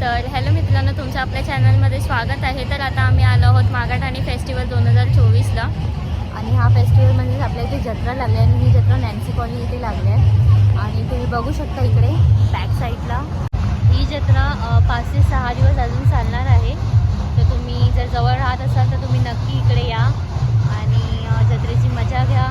तर हॅलो मित्रांनो तुमचं आपल्या चॅनलमध्ये स्वागत आहे. तर आता आम्ही आलो आहोत मागाठाणी फेस्टिवल दोन हजार चोवीसला. आणि हा फेस्टिवल म्हणजे आपल्या इथे जत्रा लागली आहे आणि ही जत्रा नॅन्सी कॉलनी इथे लागली आहे. आणि तुम्ही बघू शकता इकडे बॅक साईडला ही जत्रा पाच ते सहा दिवस अजून चालणार आहे. तर तुम्ही जर जवळ राहत असाल तर तुम्ही नक्की इकडे या आणि जत्रेची मजा घ्या.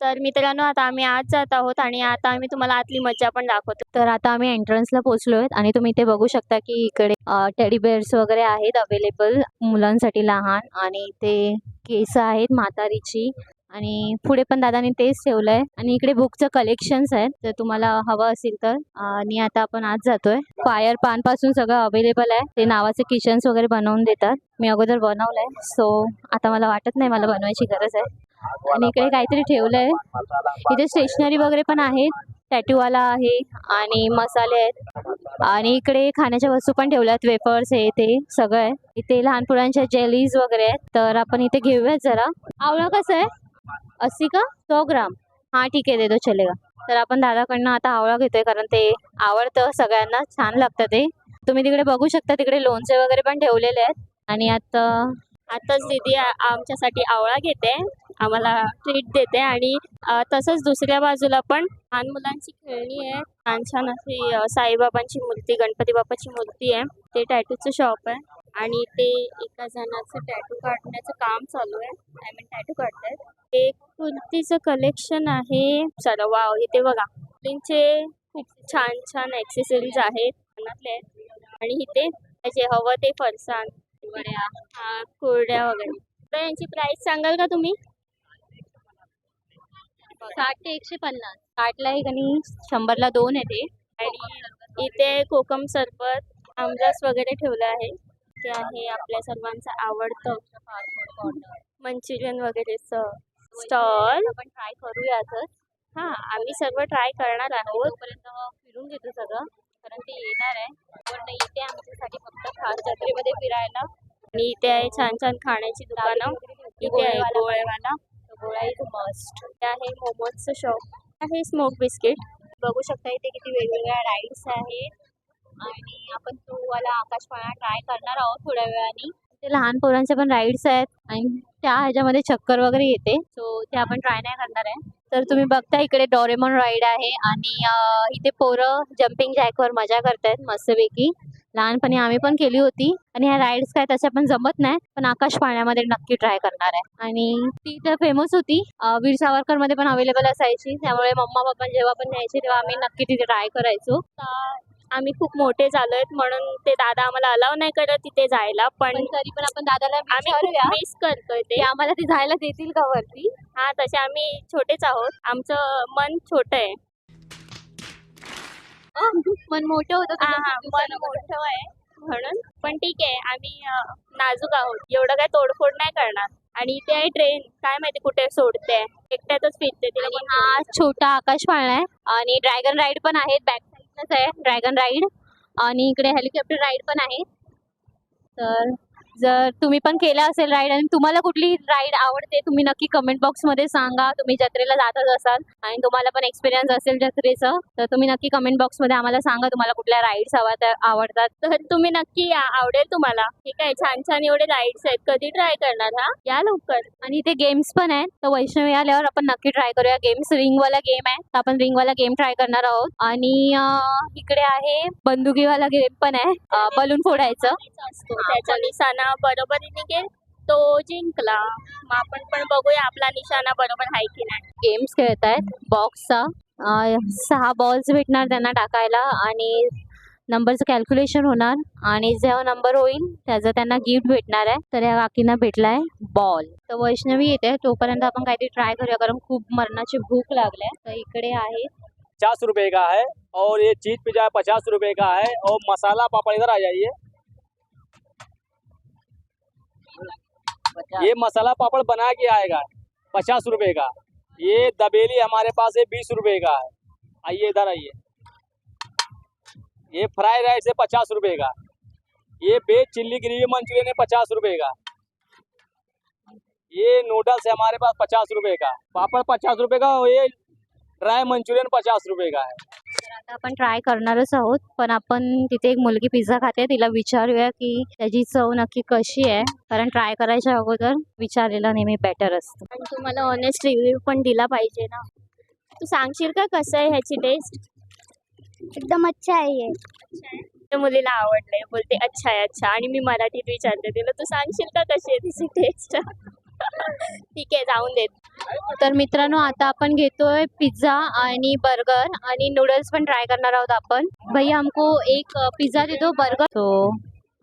तर मित्रांनो आता आम्ही आज जात आहोत आणि आता आम्ही तुम्हाला आतली मज्जा पण दाखवतो. तर आता आम्ही एंट्रन्सला पोहोचलो आहेत आणि तुम्ही इथे बघू शकता की इकडे टेडी बेअर्स वगैरे आहेत अवेलेबल मुलांसाठी लहान आणि ते केस आहेत म्हातारीची आणि पुढे पण दादानी तेच ठेवलं आहे आणि इकडे बुकचं कलेक्शन्स आहेत. जर तुम्हाला हवं असेल तर आणि आता आपण आज जातोय. फायर पानपासून सगळं अवेलेबल आहे. ते नावाचे किचन्स वगैरे बनवून देतात. मी अगोदर बनवलंय. सो आता मला वाटत नाही मला बनवायची गरज आहे. आणि इकडे काहीतरी ठेवलंय. इथे स्टेशनरी वगैरे पण आहेत. टॅटूवाला आहे आणि मसाले आहेत. आणि इकडे खाण्याच्या वस्तू पण ठेवल्यात वेफर्स हे ते सगळं आहे. इथे लहान मुलांच्या जेलीज वगैरे आहेत. तर आपण इथे घेऊयात जरा. आवळा कसं आहे? अस्सी का? सो ग्राम. हा ठीक आहे दे दो चलेगा तर आपण दादाकडनं आता आवळा घेतोय कारण ते आवडतं सगळ्यांना. छान लागतं ते. तुम्ही तिकडे बघू शकता तिकडे लोणचे वगैरे पण ठेवलेले आहेत. आणि आता आताच दीदी आमच्यासाठी आवळा घेते. आम्हाला ट्रीट देते आणि तसंच दुसऱ्या बाजूला पण लहान मुलांची खेळणी आहे. छान छान अशी साईबाबांची मूर्ती गणपती बाप्पाची मूर्ती आहे. ते टॅटूचं शॉप आहे. आणि ते एका जणाचं टॅटू काढण्याचं काम चालू आहे. आय मीन टॅटू काढतायत. ते कुर्तीचं कलेक्शन आहे. सर वाव इथे बघा. मुलींचे खूप छान छान ॲक्सेसरीज आहेत. कानातले आहेत. आणि इथे जे हवं ते फरसाण वड्या हा कुरड्या वगैरे. तर यांची प्राइस सांगाल का तुम्ही? साठ ते एकशे पन्नास. साठला एक आणि शंभरला दोन आहे ते आणि इथे कोकम सरबत आमरस वगैरे ठेवलं आहे. ते आहे आपल्या सर्वांचं आवडतं. मंचुरियन वगैरेचं स्टॉल. आपण ट्राय करूयातच हां आम्ही सर्व ट्राय करणार आहोत. तोपर्यंत फिरून घेतो सगळं कारण ते येणार आहे. पण इथे आमच्यासाठी फक्त खास जत्रेमध्ये फिरायला आणि इथे आहे छान छान खाण्याची दुकानं. इथे आहे गोळेवाला. गोळा इज मस्ट आहे मोमोजचं शॉप आहे स्मोक बिस्किट बघू शकता इथे किती वेगवेगळ्या राईड्स आहेत आणि आपण तो वाला आकाशपाळा ट्राय करणार आहोत थोड्या वेळाने. ते लहान पोरांचे पण राईड्स आहेत. आणि त्या ह्याच्यामध्ये चक्कर वगैरे येते. सो ते आपण ट्राय नाही करणार आहे. तर तुम्ही बघता इकडे डोरेमॉन राईड आहे. आणि इथे पोरं जम्पिंग जॅकवर मजा करतायत मस्तपैकी. लहानपणी आम्ही पण केली होती आणि ह्या राईड्स काय तशा पण जमत नाही पण आकाश पाण्यामध्ये नक्की ट्राय करणार आहे. आणि ती तर फेमस होती. वीर सावरकरमध्ये पण अवेलेबल असायची त्यामुळे मम्मा पप्पा जेव्हा पण न्यायचे तेव्हा आम्ही नक्की तिथे ट्राय करायचो. आम्ही खूप मोठे झालोय म्हणून ते दादा आम्हाला अलाव नाही करत तिथे जायला पण तरी पण आपण दादाला आम्ही मिस करतोय ते. ते आम्हाला ते जायला देतील का वरती? हा तसे आम्ही छोटेच आहोत. आमचं मन छोट आहे. मन मोठं होतं हा हा मन मोठं आहे म्हणून. पण ठीक आहे आम्ही अं, नाजूक आहोत. एवढं काय तोडफोड नाही करणार. आणि इथे आहे ट्रेन काय माहिती कुठे सोडते. एकट्यातच फिरते तिला कोण हा. छोटा आकाश पाळणा आहे. आणि ड्रॅगन राईड पण आहे बॅक साईडलाच आहे. ड्रॅगन राईड आणि इकडे हेलिकॉप्टर राईड पण आहे. तर जर तुम्ही पण केला असेल राईड आणि तुम्हाला कुठली राईड आवडते तुम्ही नक्की कमेंट बॉक्समध्ये सांगा. तुम्ही जत्रेला जातच असाल आणि तुम्हाला पण एक्सपिरियन्स असेल जत्रेचं तर तुम्ही नक्की कमेंट बॉक्समध्ये आम्हाला सांगा तुम्हाला कुठल्या राईड्स हवा आवडतात. तर तुम्ही नक्की या आवडेल तुम्हाला. ठीक आहे छान छान एवढे राईड्स आहेत. कधी ट्राय करणार हा? या लवकर. आणि इथे गेम्स पण आहेत. तर वैष्णवी आल्यावर आपण नक्की ट्राय करूया. गेम्स रिंगवाला गेम आहे. तर आपण रिंगवाला गेम ट्राय करणार आहोत. आणि इकडे आहे बंदुकीवाला गेम पण आहे. बलून फोडायचं. असतो. त्याचा निशाणा बरोबर निघेल तो जिंकला. मग आपण पण बघूया आपला निशाणा बरोबर आहे की नाही. गेम्स खेळत आहेत बॉक्सचा सहा बॉल्स भेटणार त्यांना टाकायला आणि नंबरचं कॅल्क्युलेशन होणार. आणि जेव्हा नंबर होईल त्याचं त्यांना गिफ्ट भेटणार आहे. तर या काकींना भेटलाय बॉल तर वैष्णवी येते. तोपर्यंत आपण काहीतरी ट्राय करूया. कारण खूप मरणाची भूक लागली तर इकडे आहे. पचास रुपए का है और ये चीज पिज्जा पचास रुपए का है और मसाला पापड़ इधर आ जाइए. ये मसाला पापड़ बना के आएगा, पचास रुपए का। ये दबेली हमारे पास है, बीस रुपए का है। आइए, इधर आइए। ये फ्राई राइस है, पचास रुपए का। ये वेज चिल्ली ग्रेवी मंचूरियन है, पचास रुपए का। ये नूडल्स है हमारे पास, पचास रुपए का। पापड़ पचास रुपए का और ये ड्राई मंचूरियन पचास रुपए का है। आपण ट्राय करणारच आहोत. पण आपण तिथे एक मुलगी पिझ्झा खाते. तिला विचारूया की त्याची चव नक्की कशी आहे. कारण ट्राय करायच्या अगोदर विचारलेलं नेहमी बेटर असतं. आणि तुम्हाला ऑनेस्ट रिव्ह्यू पण दिला पाहिजे ना. तू सांगशील का कसं आहे ह्याची टेस्ट एकदम अच्छा आहे त्या मुलीला आवडलंय. बोलते अच्छा आहे अच्छा आणि मी मराठीत विचारते तिला तू सांगशील का कशी आहे तिची टेस्ट ठीक आहे जाऊन देत. तर मित्रांनो आता आपण घेतोय पिझ्झा आणि बर्गर आणि नूडल्स पण ट्राय करणार आहोत आपण. भैया हमको एक पिझ्झा देतो बर्गर. तो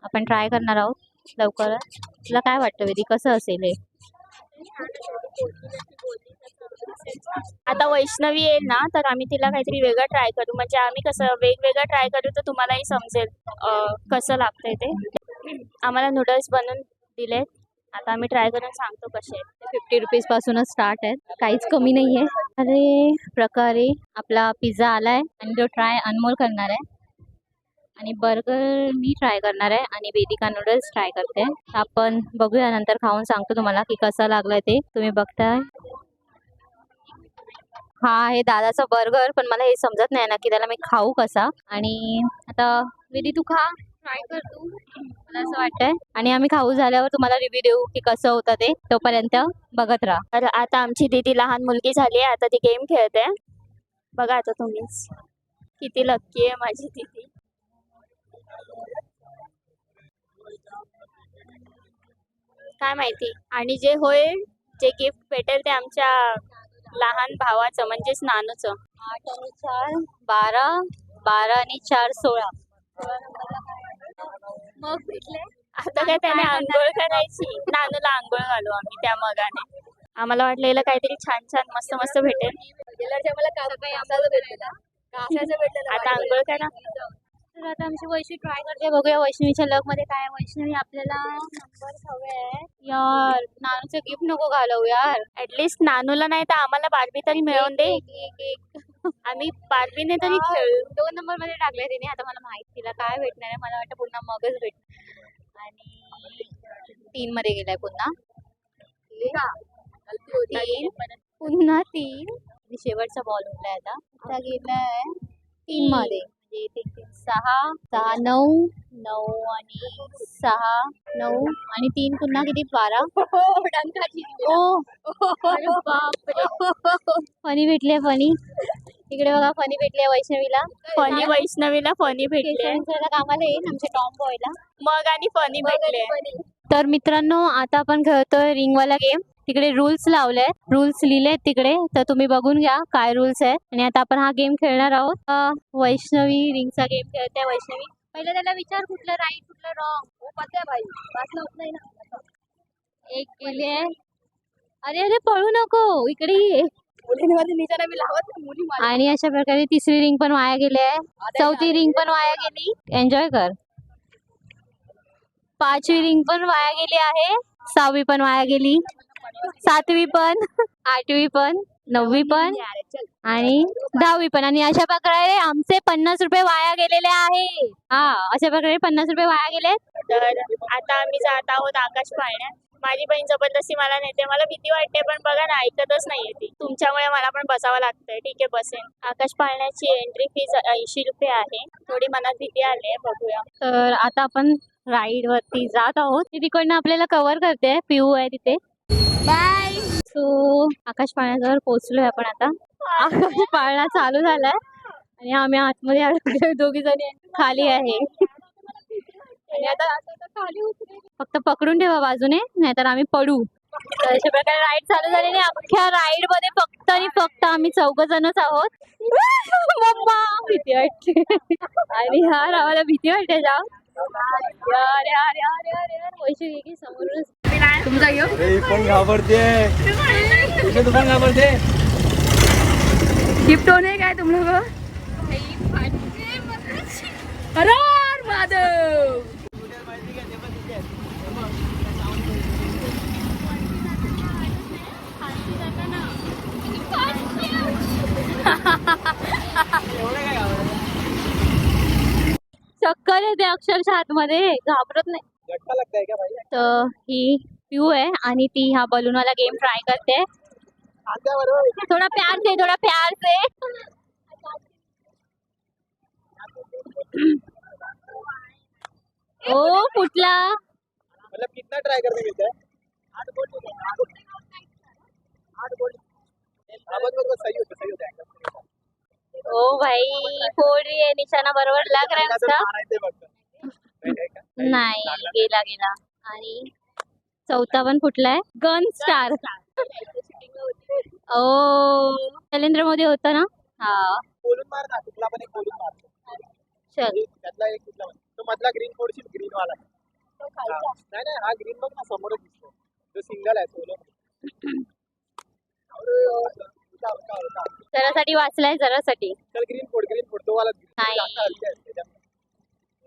आपण ट्राय करणार आहोत लवकरच तुला काय वाटतं वेदी कसं असेल हे? आता वैष्णवी येईल ना तर आम्ही तिला काहीतरी वेगळं ट्राय करू. म्हणजे आम्ही कसं वेगवेगळं ट्राय करू तर तुम्हालाही समजेल अं, कसं लागतंय ते. आम्हाला नूडल्स बनवून दिलेत. आता आम्ही ट्राय करून सांगतो कसे फिफ्टी रुपीज पासूनच स्टार्ट आहेत. काहीच कमी नाही आहे अरे प्रकारे आपला पिझ्झा आलाय आणि तो ट्राय अनमोल करणार आहे. आणि बर्गर मी ट्राय करणार आहे आणि वेदिका नूडल्स ट्राय करते. आपण बघूया नंतर खाऊन सांगतो तुम्हाला की कसा लागलाय ते. तुम्ही बघताय. हा हे दादाचा बर्गर पण मला हे समजत नाही ना की त्याला मी खाऊ कसा. आणि आता वेदी तू खा. ट्राय कर तू. मला असं वाटतंय. आणि आम्ही खाऊ झाल्यावर तुम्हाला रिव्ह्यू देऊ की कसं होतं ते तोपर्यंत बघत राहा. तर आता आमची दीदी लहान मुलगी झाली आहे आता ती गेम खेळते. बघा आता तुम्हीच किती लक्की आहे माझी दीदी. काय माहिती? आणि जे होईल जे गिफ्ट भेटेल ते आमच्या लहान भावाचं म्हणजेच नानूचं. आठ आणि चार बारा बारा आणि चार सोळा. मग भेटले आता काय त्याने आंघोळ करायची? नानूला आंघोळ घालू आम्ही त्या मगाने. आम्हाला वाटलं हिला काहीतरी छान छान मस्त मस्त भेटेल. आता आंघोळ करा. तर आता आमची वैष्णवी ट्राय करते. बघूया वैष्णवीच्या लगमध्ये काय आहे. वैष्णवी आपल्याला नंबर हवे आहे. यार नानूचं गिफ्ट नको घालवू यार. ऍटलीस्ट नानूला नाही तर आम्हाला बारबी तरी मिळवून दे. एक एक एक आम्ही बारबीने तरी खेळू दोन नंबरमध्ये टाकले तिने. आता मला माहीत तिला काय भेटणार आहे. मला वाटतं पुन्हा मगच भेटणार. आणि तीन मध्ये गेलाय पुन्हा. तीन? पुन्हा तीन. शेवटचा बॉल उरलाय आता. आता गेलाय तीन मध्ये. म्हणजे तीन तीन सहा सहा नऊ नऊ आणि सहा नऊ आणि तीन पुन्हा किती? बारा. ओ फनी भेटले फनी. इकडे बघा फनी भेटले वैष्णवीला. फनी वैष्णवीला फनी भेटले कामाला येईल आमच्या टॉम बॉयला मग आणि फनी भेटले तर मित्रांनो आता आपण खेळतोय रिंगवाला गेम तिकडे रूल्स लावले रूल्स लिहिले तिकडे. तर तुम्ही बघून घ्या काय रूल्स आहेत. आणि आता आपण हा गेम खेळणार आहोत. अं, वैष्णवी रिंगचा गेम खेळते वैष्णवी. पहिलं त्याला विचार कुठलं राईट कुठलं रॉंग भाई नाही ना. एक गेले अरे अरे पळू नको. इकडे ये. आणि अशा प्रकारे तिसरी रिंग पण वाया गेली आहे. चौथी रिंग पण वाया गेली. एन्जॉय कर. पाचवी रिंग पण वाया गेली आहे. सहावी पण वाया गेली. सातवी पण आठवी पण नववी पण आणि दहावी पण. आणि अशा प्रकारे आमचे पन्नास रुपये वाया गेलेले आहे. हा अशा प्रकारे पन्नास रुपये वाया गेले. तर आता आम्ही जात आहोत आकाश पाळण्यात माझी बहीण जबरदस्ती मला नेते मला भीती वाटते पण बघा ना ऐकतच नाहीये ती. तुमच्यामुळे मला पण बसावं लागतंय. ठीक आहे बसेन. आकाश पाळण्याची एंट्री फीज ऐंशी रुपये आहे. थोडी मनात भीती आली आहे बघूया. तर आता आपण राईड वरती जात आहोत. ती तिकडनं आपल्याला कव्हर करते. पिऊ आहे तिथे. बाय सो आकाश पाळण्याजवळ पोहोचलोय आपण आता. आकाश पाळणा चालू झालाय. आणि आम्ही आतमध्ये दोघी जणी खाली आहे आणि आता खाली उतरेल. फक्त पकडून ठेवा बाजूने नाहीतर आम्ही पडू. तर अशा प्रकारे राईड चालू झालेली. अख्ख्या राईडमध्ये फक्त आणि फक्त आम्ही चौघ जणच आहोत. मम्मा भीती वाटते. आणि यार आम्हाला भीती वाटते जाम यार यार यार यार यार वैशी की समोरच अरे पण घाबरते. तुझे दुकान घाबरते. गिफ्ट होने काय तुम लोग अरे माधव. चक्कर येते अक्षरशः आतमध्ये. घाबरत नाही. झटका लगता है क्या भाई तर ही प्यू आहे आणि ती हा बलून वाला गेम ट्राय करते थोड़ा प्यार से थोड़ा प्यार से ओ फुटला मतलब कितना ट्राई करने मिलता है आठ गोली आठ बरोबर सही होतं सही होतं. ओ भाई फोड रही है निशाणा बरोबर लग रहा है उसका. नाही गेला गेला. आणि चौथा पण फुटलाय गन स्टार. ओ नरेंद्र मोदी होता ना? हा. बोलून मार ना कुठला पण एक बोलून मार. चल. त्यातला एक कुठला तो मधला ग्रीन फोडशील ग्रीन वाला. हा. नाही नाही हा ग्रीन बघ ना समोरच दिसतो. तो सिंगल आहे सोलो. जरासाठी वाचलाय जरासाठी. चल ग्रीन फोड ग्रीन फोड तो वाला.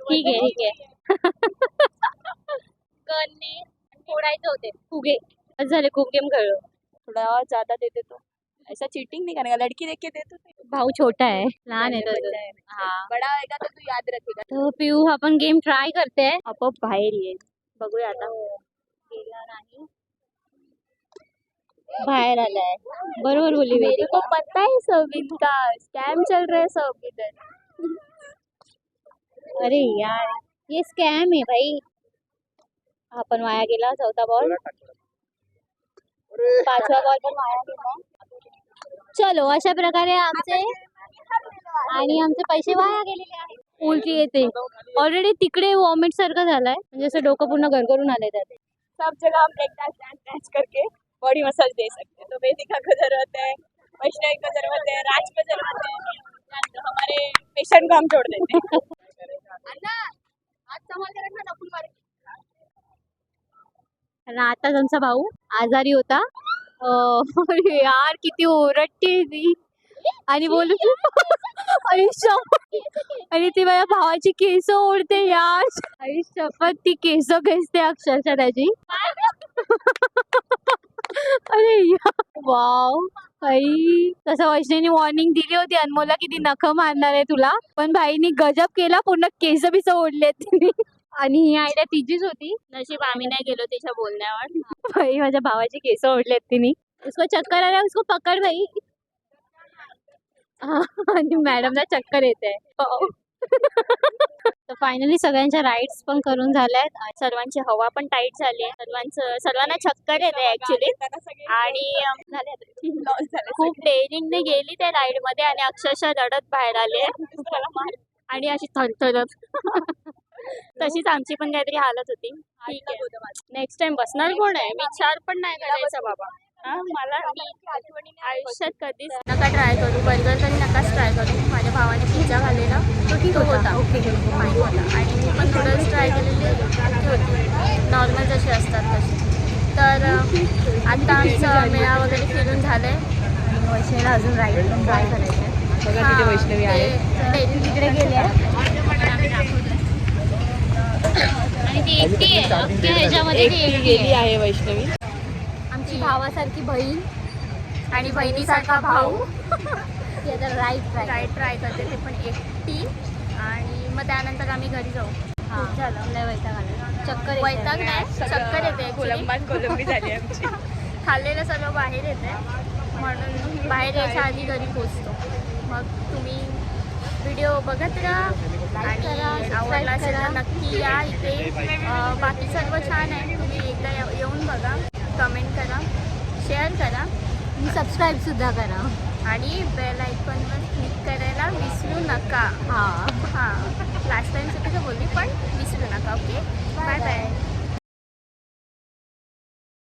ठीक आहे ठीक आहे. गनने फोडायचे होते. फुगे. झाले खूप गेम खेळलो. थोड़ा और ज़्यादा दे दे तो. ऐसा चीटिंग नहीं करेगा लड़की देख के दे तो भाऊ छोटा आहे. लहान आहे तो है। हा. बड़ा होएगा तो तू याद रखेगा पिऊ आपण गेम ट्राय करते बाहेर येईल. बघूया आता. गेला नाही. बाहेर आलाय बरोबर बोलली मेरे को पता है सब इनका स्कैम चल रहा है सब इधर अरे यार ये स्कॅम आहे भाई। हा पण वाया गेला चौथा बॉल पाचवा बॉल पण वाया गेला। चलो अशा प्रकारे आमचे आणि आमचे पैसे वाया गेलेले आहेत। उलटी येते ऑलरेडी तिकडे वॉमिट सारखं झालंय. म्हणजे असं डोकं पूर्ण गरगरून आलंय त्यात. सब जगह हम ब्रेक डांस डांस करके। बॉडी मसाज दे सकते हैं। तो वेदिका को जरूरत है वैष्णवी को जरूरत है राज को जरूरत है। तो हमारे पेशेंट को हम छोड़ देते हैं। आताच आमचा भाऊ आजारी होता. यार किती ओरडते ती आणि बोलू आणि शप- आणि ती माझ्या भावाची केस ओढते यार. आणि शपथ ती केस घेसते अक्षरशः त्याची. अरे वाव. आई तसं वैष्णवीने वॉर्निंग दिली होती. अनमोलला की ती नख मारणार आहे तुला. पण भाईनी गजब केला. पूर्ण केस बिस ओढले तिने. आणि ही आयडिया तिचीच होती. नशीब आम्ही नाही गेलो तिच्या बोलण्यावर. भाई माझ्या भावाची केस ओढलेत तिने. उसको चक्कर आला उसको पकड भाई. आणि मॅडमला चक्कर येते तर फायनली सगळ्यांच्या राईड्स पण करून झाल्यात. सर्वांची हवा पण टाईट झाली आहे. सर्वांचं सर्वांना चक्कर येते ऍक्च्युली आणि खूप डेअरिंगने गेली त्या राईडमध्ये आणि अक्षरशः रडत बाहेर आले आणि अशी थरथरत तशीच आमची पण काहीतरी हालत होती. ठीक आहे. नेक्स्ट टाइम बसणार कोण आहे? विचार पण नाही करायचा बाबा. मला आयुष्यात कधीच नका ट्राय करू. बर्गर तरी नकाच ट्राय करू. माझ्या भावाने पिझ्झा खाल्लेला. ठीक होता. ओके. फाईन होता. आणि मी पण नूडल्स ट्राय केलेले. होते नॉर्मल जसे असतात तसे. तर अं, आता आमचं मेळा वगैरे फिरून झालंय. वैष्णवीला अजून राईड पण ट्राय करायचं हा, ते- ते तिकडे गेले आणि ती एकटी आहे. ह्याच्यामध्ये ती आहे. आहे वैष्णवी. आमची भावासारखी बहीण आणि बहिणीसारखा भाऊ. ती आता राईड ट्राय ट्राय करते ते पण एकटी आणि मग त्यानंतर आम्ही घरी जाऊ. झालं. लय वैताग आला. चक्कर. वैताग नाही चक्कर येते. कोलंबान कोलंबी झाली आमची. खाल्लेलं सगळं बाहेर येते म्हणून बाहेर यायच्या आधी घरी पोचतो मग तुम्ही व्हिडिओ बघत राहा आणि आवडला असेल तर नक्की या इथे. बाकी सर्व छान आहे. तुम्ही एकदा येऊ- येऊन बघा. कमेंट करा. शेअर करा. आणि सबस्क्राईब सुद्धा करा. आणि बेल आयकॉनवर क्लिक करायला विसरू नका हा हां लास्ट टाइम चुकीचं बोलली पण विसरू नका ओके बाय बाय